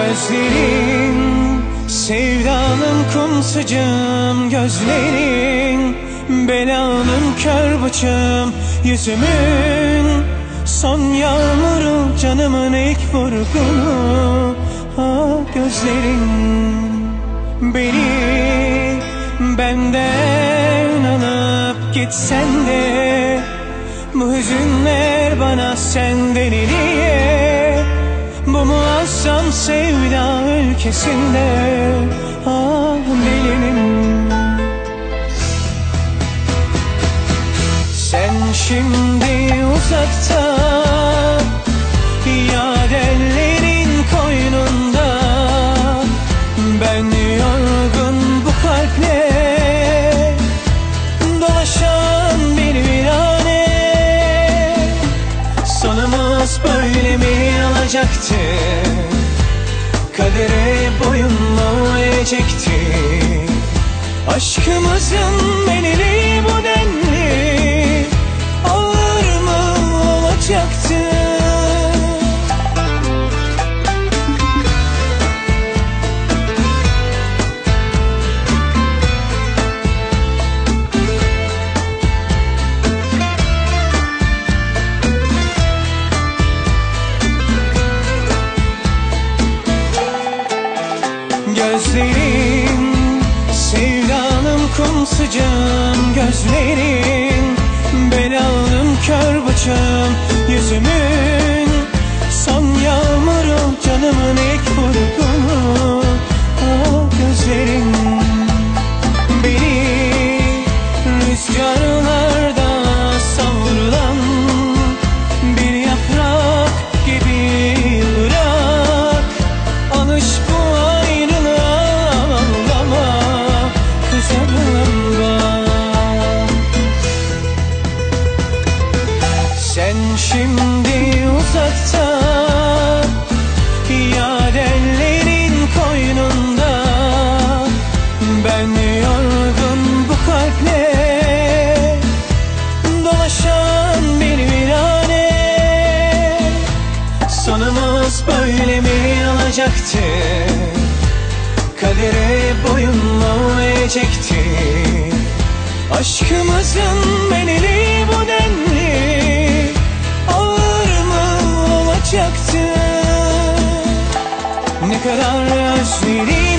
Gözlerin sevdanın kumsacım Gözlerin belalım kör bıçım Yüzümün. Son yağmuru Canımın ilk vurgunu Ah gözlerin beni benden alıp gitsen de Bu hüzünler bana senden diye Muazzam sevda ülkesinde Ah delinim Sen şimdi uzakta Sonumuz böyle mi olacaktı Kadere boyun mu eğecekti? Aşkımızın bedeli bu kumsıcım Gözlerin belalım kör bıçım Yüzümün böyle mi olacaktı Kadere boyun mu eğecekti Aşkımızın bedeli bu denli. Ağır mı olacaktı? Ne kadar özlediğimi